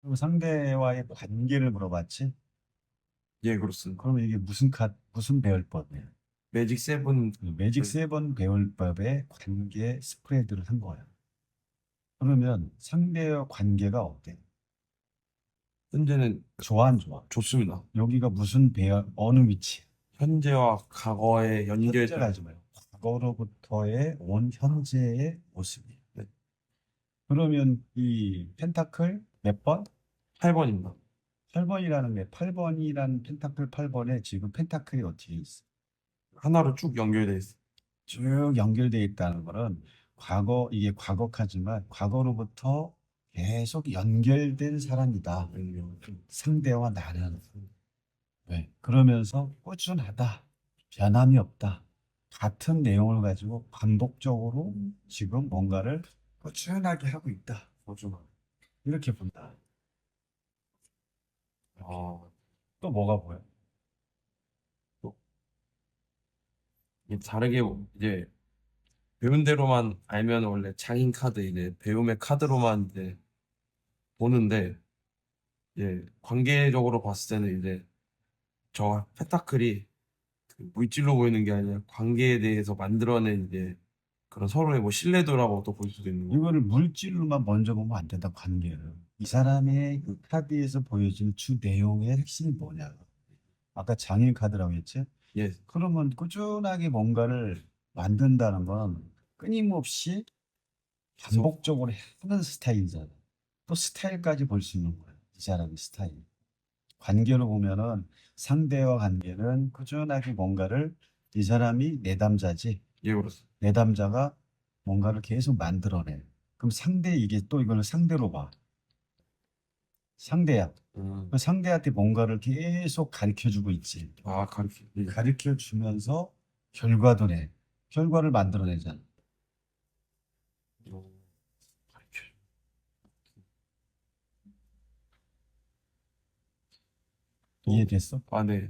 그리고 상대와의 관계를 물어봤지? 예, 그렇습니다. 그러면 이게 무슨 카, 무슨 배열법이야? 매직 세븐 그 매직 네. 세븐 배열법의 관계 스프레드를 한 거야. 그러면 상대와 관계가 어때? 현재는 좋아 안 좋아? 좋습니다. 여기가 무슨 배열, 어느 위치? 현재와 과거의 연결 현재가 하지 말고 과거로부터의 온 현재의 모습이. 네. 그러면 이 펜타클 몇 번? 8번입니다. 8번이라는 게 8번이라는 펜타클 8번에 지금 펜타클이 어떻게 있어? 하나로 쭉 연결돼 있어요. 쭉 연결되어 있다는 거는 과거 이게 과거카지만 과거로부터 계속 연결된 사람이다. 상대와 나는 네. 그러면서 꾸준하다. 변함이 없다. 같은 내용을 가지고 반복적으로 지금 뭔가를 꾸준하게 하고 있다. 꾸준하. 이렇게 본다. 아, 또 뭐가 보여? 이게 다르게 이제 배운 대로만 알면 원래 장인 카드 이제 배움의 카드로만 이제 보는데 이제 관계적으로 봤을 때는 이제 저 페타클이 그 물질로 보이는 게 아니라 관계에 대해서 만들어낸 이제 그런 서로의 뭐 신뢰도라고 또 볼 수도 있는 거고 이거를 물질로만 먼저 보면 안 된다, 관계를. 이 사람의 그 카드에서 보여진 주 내용의 핵심이 뭐냐. 아까 장인 카드라고 했지? 예, 그러면 꾸준하게 뭔가를 만든다는 건 끊임없이 반복적으로 하는 스타일이잖아. 또 스타일까지 볼 수 있는 거야. 이 사람의 스타일. 관계로 보면은 상대와 관계는 꾸준하게 뭔가를 이 사람이 내담자지. 예, 그렇습니다. 내담자가 뭔가를 계속 만들어내. 그럼 상대 이게 또 이거는 상대로 봐. 상대야. 음, 그 상대한테 뭔가를 계속 가르쳐 주고 있지. 아, 가르치. 예. 가르쳐 주면서 결과도 내. 결과를 만들어내잖아. 어, 가르쳐. 이해됐어? 아, 네.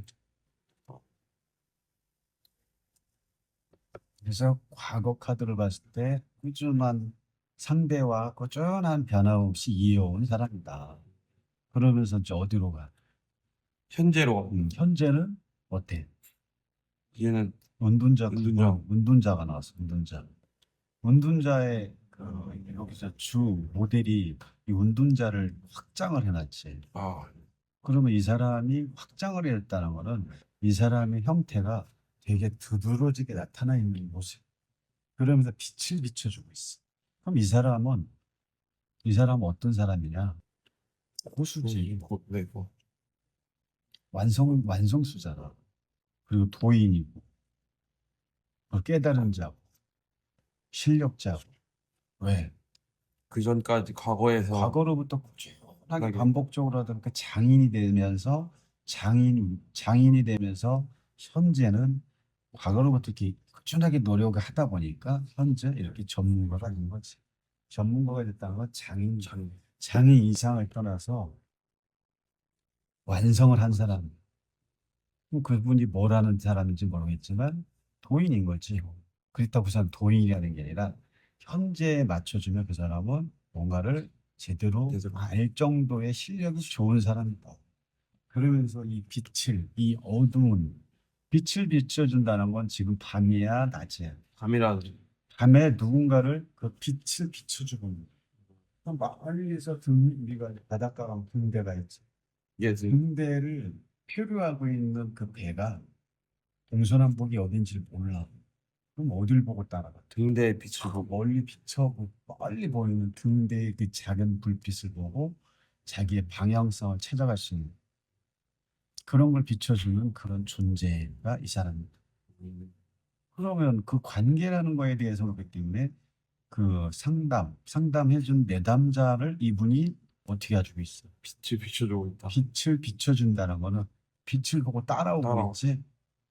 그래서 과거 카드를 봤을 때 꾸준한 상대와 꾸준한 변화 없이 이어온 사람이다. 그러면서 이제 어디로 가? 현재로 음, 현재는 어때? 얘는 은둔자. 어, 은둔자가 나왔어. 은둔자. 은둔자의 그 여기서 주 모델이 이 은둔자를 확장을 해놨지. 아, 그러면 이 사람이 확장을 했다는 거는 이 사람의 형태가 되게 두드러지게 나타나 있는 모습. 그러면서 빛을 비춰주고 있어. 그럼 이 사람은 이 사람은 어떤 사람이냐? 고수지. 고, 네, 고. 완성 완성수잖아. 그리고 도인이고 어, 깨달은 자고 실력자고. 왜? 그 전까지 과거에서 과거로부터 꾸준하게 하게. 반복적으로 하던 그 장인이 되면서 장인 장인이 되면서 현재는 과거로부터 이렇게 꾸준하게 노력을 하다 보니까 현재 이렇게 전문가가 된 거지. 전문가가 됐다는 건 장인 장, 장인 이상을 떠나서 완성을 한 사람. 그분이 뭐라는 사람인지 모르겠지만 도인인 거지. 그렇다고 그 사람 도인이라는 게 아니라 현재에 맞춰주면 그 사람은 뭔가를 제대로 제대로. 알 정도의 실력이 좋은 사람이다. 그러면서 이 빛을, 이 어두운 빛을 비춰준다는 건 지금 밤이야, 낮이야. 밤이라 밤에 누군가를 그 빛을 비춰주고 있는 거야. 멀리서 등, 우리가 바닷가 가면 등대가 있지. 예, 네. 등대를 표류하고 있는 그 배가 동서남북이 어딘지 몰라. 그럼 어딜 보고 따라가? 등대에 빛을 저 보고 멀리 비쳐 빨리 보이는 등대의 그 작은 불빛을 보고 자기의 방향성을 찾아갈 수 있는 그런 걸 비춰주는 그런 존재가 이 사람입니다. 음, 그러면 그 관계라는 거에 대해서 그렇기 때문에 그 상담, 상담해준 내담자를 이분이 어떻게 가지고 있어? 빛을 비춰주고 있다. 빛을 비춰준다는 거는 빛을 보고 따라오고 따라오. 있지.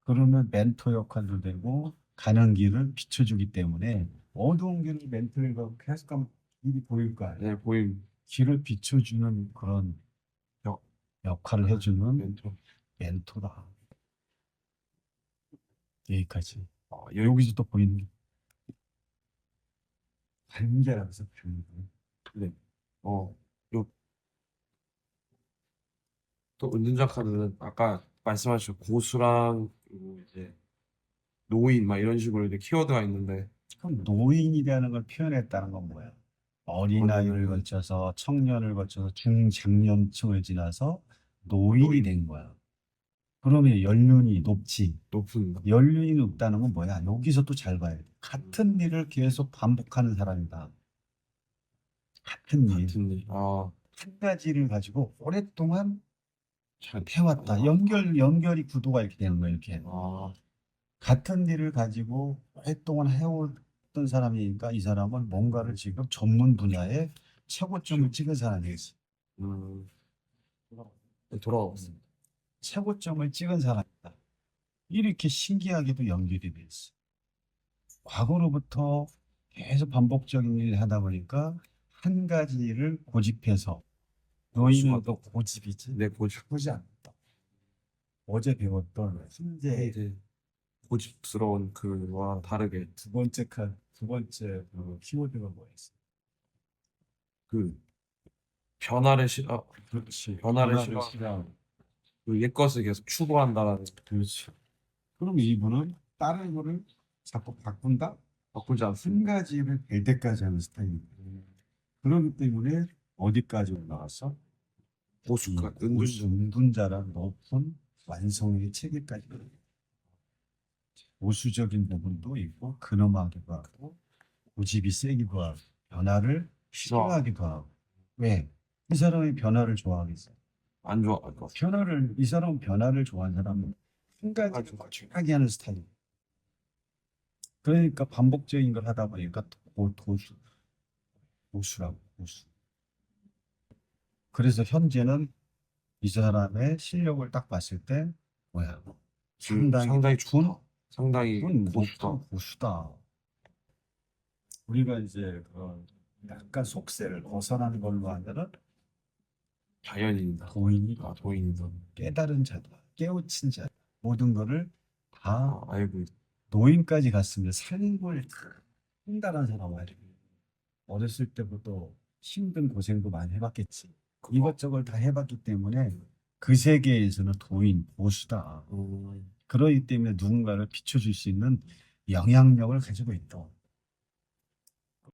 그러면 멘토 역할도 되고 가는 길을 비춰주기 때문에 어두운 길을 멘토가 계속 가면 길이 보일 거 아니야. 네, 보임 길을 비춰주는 그런 역- 역할을 해주는 멘토. 멘토다. 여기까지. 아, 여기 여기서 또 보이는 게 관계라면서 표현을. 어, 요 또 은둔자 카드는 아까 말씀하신 고수랑 그리고 이제 노인 막 이런 식으로 이제 키워드가 있는데 그럼 노인이라는 걸 표현했다는 건 뭐야? 어린아이를 어린아이. 거쳐서 청년을 거쳐서 중장년층을 지나서 노인이 된 거야. 그러면 연륜이 높지. 높은 연륜이 높다는 건 뭐야? 여기서 또 잘 봐야 돼. 같은 일을 계속 반복하는 사람이다. 같은 일, 같은 일. 아, 한 가지를 가지고 오랫동안 잘 해왔다. 아. 연결, 연결이 구도가 이렇게 되는 거야, 이렇게. 아, 같은 일을 가지고 오랫동안 해왔던 사람이니까 이 사람은 뭔가를 지금 전문 분야에 최고점을 찍은 사람이겠어. 음, 돌아가 봤습니다. 최고점을 찍은 사람이다. 이렇게 신기하게도 연결이 돼 있어. 과거로부터 계속 반복적인 일을 하다 보니까 한 가지 일을 고집해서 노인은 또 고집이지. 네, 고집. 나쁘지 않다. 어제 배웠던 현재 이제 고집스러운 그와 다르게 두 번째 칸, 두 번째 그 키워드가 뭐였어? 그 변화를 싫어, 그렇지. 변화를 싫어. 싫어하고. 그 옛것을 계속 추구한다라는 그렇지. 그럼 이분은 다른 거를 자꾸 바꾼다? 바꾸지 않습니다. 한 가지를 될 때까지 하는 스타일입니다. 그렇기 때문에 어디까지 올라갔어? 은둔 고수, 은둔자란 높은 완성의 체계까지 보수적인 부분도 있고 근엄하기도 하고 고집이 세기도 하고 변화를 싫어하기도 하고 왜? 이 사람이 변화를 좋아하겠어 안 같아요. 변화를 이 사람은 변화를 좋아하는 사람은 한 가지를 꾸준하게 하는 스타일 그러니까 반복적인 걸 하다 보니까 도, 도수 고수라고 고수 그래서 현재는 이 사람의 실력을 딱 봤을 때 뭐야 지금 상당히 상당히 군 좋다. 상당히 고수다. 고수다. 우리가 이제 그런 약간 속세를 벗어나는 걸로 하면은 자연인이다. 도인이 아, 도인이다. 깨달은 자다, 깨우친 자, 모든 거를 다 아, 알고 있다. 노인까지 갔으면 삶을 다 한다는 사람 말이야. 어렸을 때부터 힘든 고생도 많이 해봤겠지. 이것저것 다 해봤기 때문에 그 세계에서는 도인, 보수다. 음, 그러기 때문에 누군가를 비춰줄 수 있는 영향력을 가지고 있다.